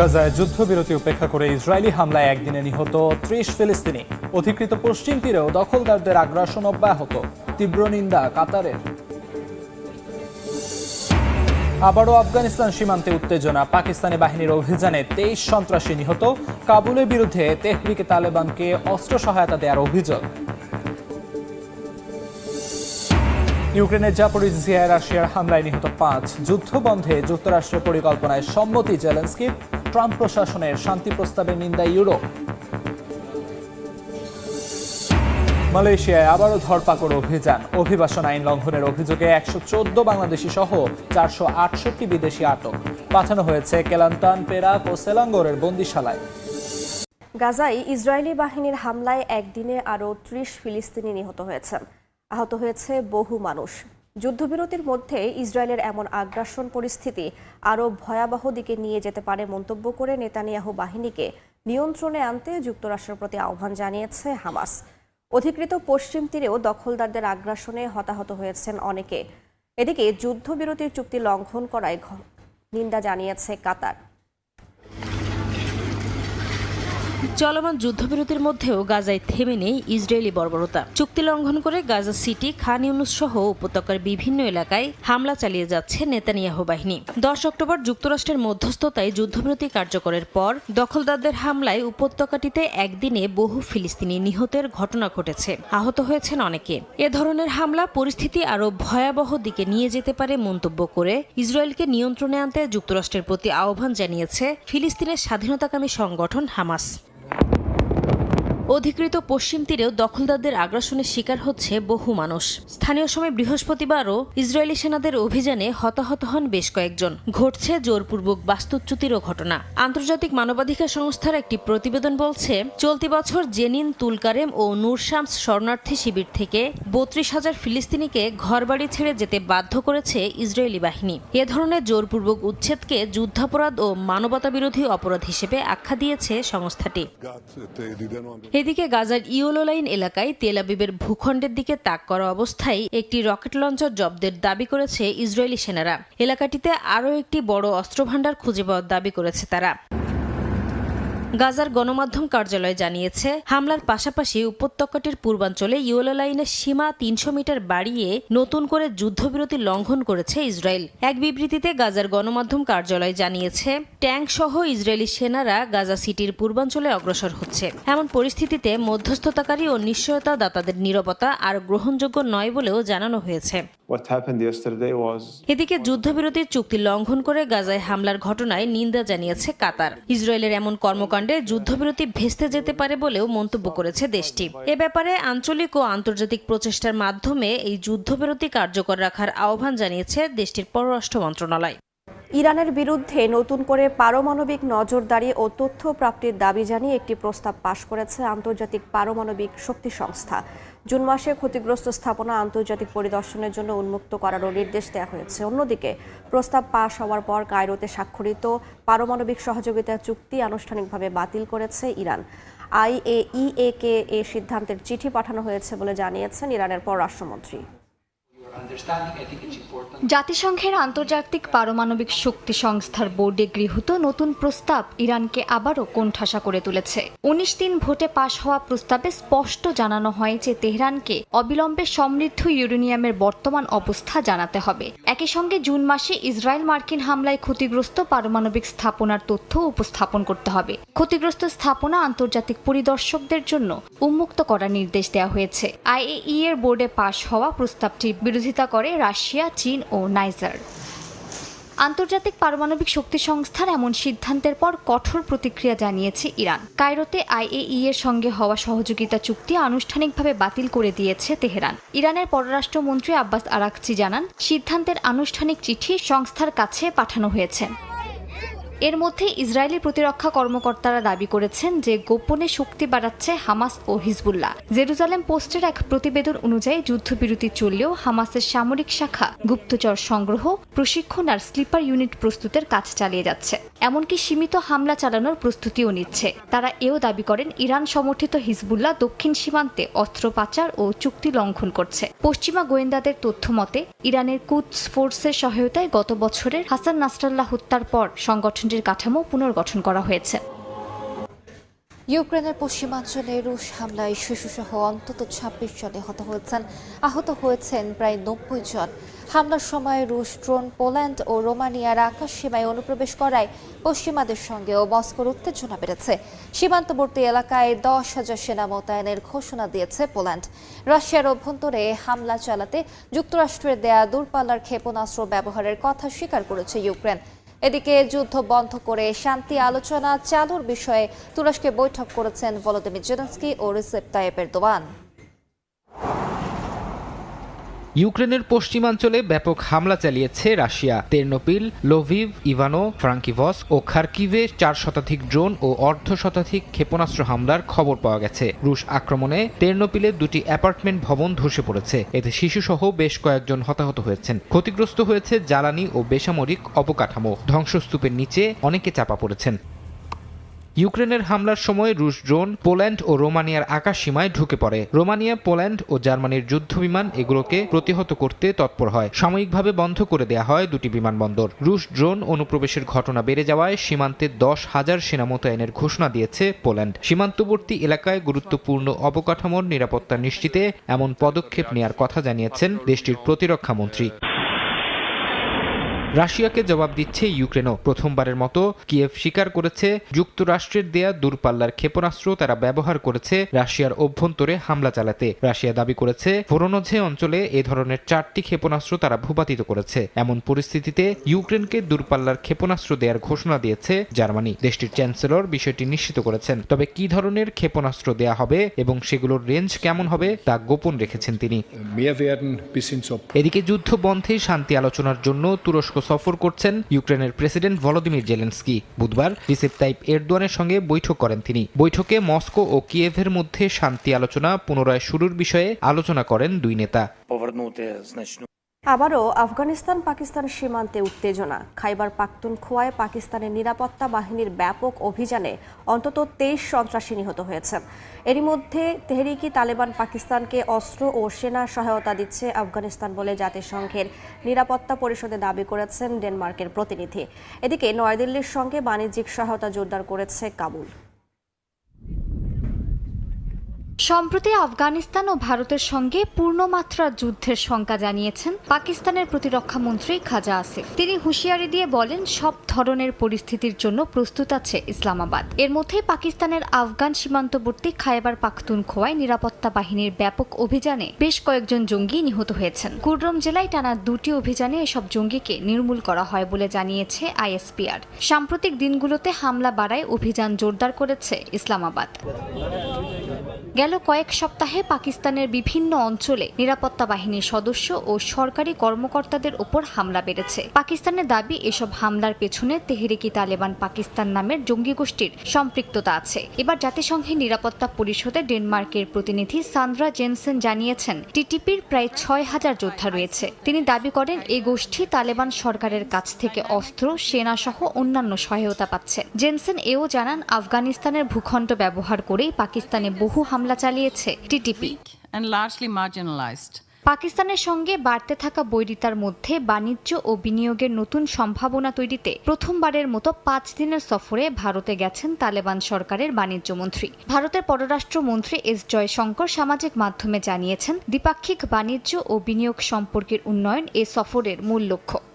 গাজায় যুদ্ধবিরতি উপেক্ষা করে ইসরায়েলি হামলায় একদিনে নিহত ত্রিশ ফিলিস্তিনি। অধিকৃত পশ্চিম তীরেও দখলদারদের আগ্রাসন অব্যাহত। তীব্র নিন্দা কাতারের। আবারও আফগানিস্তান সীমান্তে উত্তেজনা। পাকিস্তানি বাহিনীর অভিযানে তেইশ সন্ত্রাসী নিহত। কাবুলের বিরুদ্ধে তেহরিকে তালেবানকে অস্ত্র সহায়তা দেওয়ার অভিযোগ। ইউক্রেনের জাপোরিজিয়ায় রাশিয়ার হামলায় নিহত পাঁচ। যুদ্ধ বন্ধে যুক্তরাষ্ট্রের পরিকল্পনায় সম্মতি জেলেন্সকির। ট্রাম্প প্রশাসনের শান্তি প্রস্তাবে নিন্দা ইউরোপ। মালয়েশিয়ায় আবারও ধরপাকড় অভিযান। অভিবাসন আইন লঙ্ঘনের অভিযোগে একশো চোদ্দ বাংলাদেশি সহ চারশো আটষট্টি বিদেশি আটক। পাঠানো হয়েছে কেলান্তান, পেরাক ও সেলাঙ্গরের বন্দিশালায়। গাজায় ইসরায়েলি বাহিনীর হামলায় একদিনে আরও ত্রিশ ফিলিস্তিনি নিহত হয়েছেন আহত হয়েছে বহু মানুষ। যুদ্ধবিরতির মধ্যে ইসরায়েলের এমন আগ্রাসন পরিস্থিতি আরও ভয়াবহ দিকে নিয়ে যেতে পারে মন্তব্য করে নেতানিয়াহু বাহিনীকে নিয়ন্ত্রণে আনতে যুক্তরাষ্ট্রের প্রতি আহ্বান জানিয়েছে হামাস। অধিকৃত পশ্চিম তীরেও দখলদারদের আগ্রাসনে হতাহত হয়েছেন অনেকে। এদিকে যুদ্ধবিরতির চুক্তি লঙ্ঘন করায় নিন্দা জানিয়েছে কাতার। চলমান যুদ্ধবিরতির মধ্যেও গাজায় থেমে নেই ইসরায়েলি বর্বরতা। চুক্তি লঙ্ঘন করে গাজা সিটি, খান ইউনুস সহ উপত্যকার বিভিন্ন এলাকায় হামলা চালিয়ে যাচ্ছে নেতানিয়াহু বাহিনী। দশ অক্টোবর যুক্তরাষ্ট্রের মধ্যস্থতায় যুদ্ধবিরতি কার্যকরের পর দখলদারদের হামলায় উপত্যকাটিতে একদিনে বহু ফিলিস্তিনি নিহতের ঘটনা ঘটেছে। আহত হয়েছেন অনেকে। এ ধরনের হামলা পরিস্থিতি আরও ভয়াবহ দিকে নিয়ে যেতে পারে মন্তব্য করে ইসরায়েলকে নিয়ন্ত্রণে আনতে যুক্তরাষ্ট্রের প্রতি আহ্বান জানিয়েছে ফিলিস্তিনের স্বাধীনতাকামী সংগঠন হামাস। অধিকৃত পশ্চিম তীরেও দখলদারদের আগ্রাসনের শিকার হচ্ছে বহু মানুষ। স্থানীয় সময় বৃহস্পতিবারও ইসরায়েলি সেনাদের অভিযানে হতাহত হন বেশ কয়েকজন। ঘটছে জোরপূর্বক বাস্তুচ্যুতিরও ঘটনা। আন্তর্জাতিক মানবাধিকার সংস্থার একটি প্রতিবেদন বলছে, চলতি বছর জেনিন তুলকারেম ও নূরশামস শরণার্থী শিবির থেকে বত্রিশ হাজার ফিলিস্তিনিকে ঘরবাড়ি ছেড়ে যেতে বাধ্য করেছে ইসরায়েলি বাহিনী। এ ধরনের জোরপূর্বক উচ্ছেদকে যুদ্ধাপরাধ ও মানবতাবিরোধী অপরাধ হিসেবে আখ্যা দিয়েছে সংস্থাটি। এদিকে গাজার ইউলোলাইন এলাকায় তেল আবিবের ভূখণ্ডের দিকে তাক করা অবস্থায় একটি রকেট লঞ্চার জব্দের দাবি করেছে ইসরায়েলি সেনারা। এলাকাটিতে আরও একটি বড় অস্ত্রভাণ্ডার খুঁজে পাওয়ার দাবি করেছে তারা। গাজার গণমাধ্যম কার্যালয় জানিয়েছে, হামলার পাশাপাশি উপত্যকাটির পূর্বাঞ্চলে ইউলো লাইনের সীমা তিনশো মিটার বাড়িয়ে নতুন করে যুদ্ধবিরতি লঙ্ঘন করেছে ইসরায়েল। এক বিবৃতিতে গাজার গণমাধ্যম কার্যালয় জানিয়েছে ট্যাঙ্ক সহ ইসরায়েলি সেনারা গাজা সিটির পূর্বাঞ্চলে অগ্রসর হচ্ছে। এমন পরিস্থিতিতে মধ্যস্থতাকারী ও নিশ্চয়তা দাতাদের নিরবতা আর গ্রহণযোগ্য নয় বলেও জানানো হয়েছে। What happened yesterday was এদিকে যুদ্ধবিরতির চুক্তি লঙ্ঘন করে গাজায় হামলার ঘটনায় নিন্দা জানিয়েছে কাতার। ইসরায়েলের এমন কর্মকাণ্ডে যুদ্ধবিরতি ভেস্তে যেতে পারে বলেও মন্তব্য করেছে দেশটি। এ ব্যাপারে আঞ্চলিক ও আন্তর্জাতিক প্রচেষ্টার মাধ্যমে এই যুদ্ধবিরতি কার্যকর রাখার আহ্বান জানিয়েছে দেশটির পররাষ্ট্র মন্ত্রণালয়। ইরানের বিরুদ্ধে নতুন করে পারমাণবিক নজরদারি ও তথ্য প্রাপ্তির দাবি জানিয়ে একটি প্রস্তাব পাশ করেছে আন্তর্জাতিক পারমাণবিক শক্তি সংস্থা। জুন মাসে ক্ষতিগ্রস্ত স্থাপনা আন্তর্জাতিক পরিদর্শনের জন্য উন্মুক্ত করারও নির্দেশ দেওয়া হয়েছে। অন্যদিকে, প্রস্তাব পাশ হওয়ার পর কায়রোতে স্বাক্ষরিত পারমাণবিক সহযোগিতা চুক্তি আনুষ্ঠানিকভাবে বাতিল করেছে ইরান। আইএইএ কে এ সিদ্ধান্তের চিঠি পাঠানো হয়েছে বলে জানিয়েছেন ইরানের পররাষ্ট্রমন্ত্রী। জাতিসংঘের আন্তর্জাতিক পারমাণবিক শক্তি সংস্থার বোর্ডে গৃহীত নতুন প্রস্তাব ইরানকে আবারও কোণঠাসা করে তুলেছে। উনিশ দিন ভোটে পাশ হওয়া প্রস্তাবে স্পষ্ট জানানো হয় যে তেহরানকে অবিলম্বে সমৃদ্ধ ইউরেনিয়ামের বর্তমান অবস্থা জানাতে হবে। একই সঙ্গে জুন মাসে ইসরায়েল মার্কিন হামলায় ক্ষতিগ্রস্ত পারমাণবিক স্থাপনার তথ্য উপস্থাপন করতে হবে। ক্ষতিগ্রস্ত স্থাপনা আন্তর্জাতিক পরিদর্শকদের জন্য উন্মুক্ত করার নির্দেশ দেওয়া হয়েছে। আইএই এর বোর্ডে পাশ হওয়া প্রস্তাবটির বিরোধিতা করে রাশিয়া, চীন ও নাইজার। আন্তর্জাতিক পারমাণবিক শক্তি সংস্থার এমন সিদ্ধান্তের পর কঠোর প্রতিক্রিয়া জানিয়েছে ইরান। কায়রোতে আইএই এর সঙ্গে হওয়া সহযোগিতা চুক্তি আনুষ্ঠানিকভাবে বাতিল করে দিয়েছে তেহরান। ইরানের পররাষ্ট্রমন্ত্রী আব্বাস আরাকচি জানান, সিদ্ধান্তের আনুষ্ঠানিক চিঠি সংস্থার কাছে পাঠানো হয়েছে। এর মধ্যে ইসরায়েলি প্রতিরক্ষা কর্মকর্তারা দাবি করেছেন যে গোপনে শক্তি বাড়াচ্ছে হামাস ও হিজবুল্লাহ। জেরুজালেম পোস্টের এক প্রতিবেদন অনুযায়ী যুদ্ধবিরতি চললেও হামাসের সামরিক শাখা গুপ্তচর সংগ্রহ, প্রশিক্ষণ আর স্লিপার ইউনিট প্রস্তুতের কাজ চালিয়ে যাচ্ছে। এমনকি সীমিত হামলা চালানোর প্রস্তুতিও নিচ্ছে। তারা এও দাবি করেন, ইরান সমর্থিত হিজবুল্লাহ দক্ষিণ সীমান্তে অস্ত্র পাচার ও চুক্তি লঙ্ঘন করছে। পশ্চিমা গোয়েন্দাদের তথ্য মতে, ইরানের কুদস ফোর্সের সহায়তায় গত বছরের হাসান নাসরাল্লাহ হত্যার পর সংগঠনটি রাষ্ট্রটির কাঠামো পুনর্গঠন করা হয়েছে। ইউক্রেনের পশ্চিমাঞ্চলে রুশ হামলায় শিশুসহ অন্তত ছাব্বিশ জন নিহত হয়েছেন। আহত হয়েছেন প্রায় নব্বই জন। হামলার সময় রুশ ড্রোন পোল্যান্ড ও রোমানিয়ার আকাশ সীমায় অনুপ্রবেশ করায় পশ্চিমাদের সঙ্গেও মস্কোর উত্তেজনা বেড়েছে। সীমান্তবর্তী এলাকায় দশ হাজার সেনা মোতায়েনের ঘোষণা দিয়েছে পোল্যান্ড। রাশিয়ার অভ্যন্তরে হামলা চালাতে যুক্তরাষ্ট্রের দেয়া দূরপাল্লার ক্ষেপণাস্ত্র ব্যবহারের কথা স্বীকার করেছে ইউক্রেন। এদিকে যুদ্ধ বন্ধ করে শান্তি আলোচনা চালুর বিষয়ে তুরস্কে বৈঠক করেছেন ভলোদিমির জেলেন্সকি ও রিসেপ তায়েবের এরদোয়ান ইউক্রেনের পশ্চিমাঞ্চলে ব্যাপক হামলা চালিয়েছে রাশিয়া। তেরনোপিল, লোভিভ, ইভানো ফ্রাঙ্কিভস ও খার্কিভে চার শতাধিক ড্রোন ও অর্ধ শতাধিক ক্ষেপণাস্ত্র হামলার খবর পাওয়া গেছে। রুশ আক্রমণে তেরনোপিলে দুটি অ্যাপার্টমেন্ট ভবন ধসে পড়েছে। এতে শিশুসহ বেশ কয়েকজন হতাহত হয়েছেন। ক্ষতিগ্রস্ত হয়েছে জ্বালানি ও বেসামরিক অবকাঠামো। ধ্বংসস্তূপের নিচে অনেকে চাপা পড়েছেন। ইউক্রেনের হামলার সময় রুশ ড্রোন পোল্যান্ড ও রোমানিয়ার আকাশ সীমায় ঢুকে পড়ে। রোমানিয়া, পোল্যান্ড ও জার্মানির যুদ্ধবিমান এগুলোকে প্রতিহত করতে তৎপর হয়। সাময়িকভাবে বন্ধ করে দেয়া হয় দুটি বিমানবন্দর। রুশ ড্রোন অনুপ্রবেশের ঘটনা বেড়ে যাওয়ায় সীমান্তে দশ হাজার সেনা মোতায়েনের ঘোষণা দিয়েছে পোল্যান্ড। সীমান্তবর্তী এলাকায় গুরুত্বপূর্ণ অবকাঠামোর নিরাপত্তা নিশ্চিতে এমন পদক্ষেপ নেয়ার কথা জানিয়েছেন দেশটির প্রতিরক্ষা মন্ত্রী। রাশিয়াকে জবাব দিচ্ছে ইউক্রেনও। প্রথমবারের মতো কিয়েভ স্বীকার করেছে যুক্তরাষ্ট্রের দেয়া দূরপাল্লার ক্ষেপণাস্ত্র তারা ব্যবহার করেছে রাশিয়ার অভ্যন্তরে হামলা চালাতে। রাশিয়া দাবি করেছে ভোরোনঝে অঞ্চলে এ ধরনের চারটি ক্ষেপণাস্ত্র তারা ভূপাতিত করেছে। এমন পরিস্থিতিতে ইউক্রেনকে দূরপাল্লার ক্ষেপণাস্ত্র দেওয়ার ঘোষণা দিয়েছে জার্মানি। দেশটির চ্যান্সেলর বিষয়টি নিশ্চিত করেছেন। তবে কি ধরনের ক্ষেপণাস্ত্র দেয়া হবে এবং সেগুলোর রেঞ্জ কেমন হবে তা গোপন রেখেছেন তিনি। এদিকে যুদ্ধ বন্ধে শান্তি আলোচনার জন্য তুরস্ক সফর করছেন ইউক্রেনের প্রেসিডেন্ট ভলোদিমির জেলেন্সকি। বুধবার রিসেপ তাইপ এরদোয়ানের সঙ্গে বৈঠক করেন তিনি। বৈঠকে মস্কো ও কিয়েভের মধ্যে শান্তি আলোচনা পুনরায় শুরুর বিষয়ে আলোচনা করেন দুই নেতা। আবারও আফগানিস্তান পাকিস্তান সীমান্তে উত্তেজনা। খাইবার পাখতুনখোয়ায় পাকিস্তানের নিরাপত্তা বাহিনীর ব্যাপক অভিযানে অন্তত তেইশ সন্ত্রাসী নিহত হয়েছেন। এরই মধ্যে তেহরিকি তালেবান পাকিস্তানকে অস্ত্র ও সেনা সহায়তা দিচ্ছে আফগানিস্তান বলে জাতিসংঘের নিরাপত্তা পরিষদে দাবি করেছেন ডেনমার্কের প্রতিনিধি। এদিকে নয়াদিল্লির সঙ্গে বাণিজ্যিক সহায়তা জোরদার করেছে কাবুল। সম্প্রতি আফগানিস্তান ও ভারতের সঙ্গে পূর্ণমাত্রা যুদ্ধের শঙ্কা জানিয়েছেন পাকিস্তানের প্রতিরক্ষা মন্ত্রী খাজা আসিফ। তিনি হুঁশিয়ারি দিয়ে বলেন, সব ধরনের পরিস্থিতির জন্য প্রস্তুত আছে ইসলামাবাদ। এর মধ্যে পাকিস্তানের আফগান সীমান্তবর্তী খায়বার পাখতুনখোয়ায় নিরাপত্তা বাহিনীর ব্যাপক অভিযানে বেশ কয়েকজন জঙ্গি নিহত হয়েছেন। কুররম জেলায় টানা দুটি অভিযানে এসব জঙ্গিকে নির্মূল করা হয় বলে জানিয়েছে আইএসপিআর। সাম্প্রতিক দিনগুলোতে হামলা বাড়ায় অভিযান জোরদার করেছে ইসলামাবাদ। গেল কয়েক সপ্তাহে পাকিস্তানের বিভিন্ন অঞ্চলে নিরাপত্তা বাহিনীর সদস্য ও সরকারি কর্মকর্তাদের ওপর হামলা বেড়েছে। পাকিস্তানের দাবি, এসব হামলার পেছনে তেহরিকি তালেবান পাকিস্তান নামের জঙ্গি গোষ্ঠীর সম্পৃক্ততা আছে। এবার জাতিসংঘের নিরাপত্তা পরিষদে ডেনমার্কের প্রতিনিধি সান্দ্রা জেনসেন জানিয়েছেন, টিটিপির প্রায় ছয় হাজার যোদ্ধা রয়েছে। তিনি দাবি করেন এই গোষ্ঠী তালেবান সরকারের কাছ থেকে অস্ত্র, সেনা সহ অন্যান্য সহায়তা পাচ্ছে। জেনসেন এও জানান, আফগানিস্তানের ভূখণ্ড ব্যবহার করেই পাকিস্তানে বহু হামলা চালিয়েছে টিটিপি. পাকিস্তানের সঙ্গে বাড়তে থাকা বৈরিতার মধ্যে বাণিজ্য ও বিনিয়োগের নতুন সম্ভাবনা তৈরিতে প্রথমবারের মতো পাঁচ দিনের সফরে ভারতে গেছেন তালেবান সরকারের বাণিজ্য মন্ত্রী। ভারতের পররাষ্ট্রমন্ত্রী এস জয়শঙ্কর সামাজিক মাধ্যমে জানিয়েছেন দ্বিপাক্ষিক বাণিজ্য ও বিনিয়োগ সম্পর্কের উন্নয়ন এ সফরের মূল লক্ষ্য।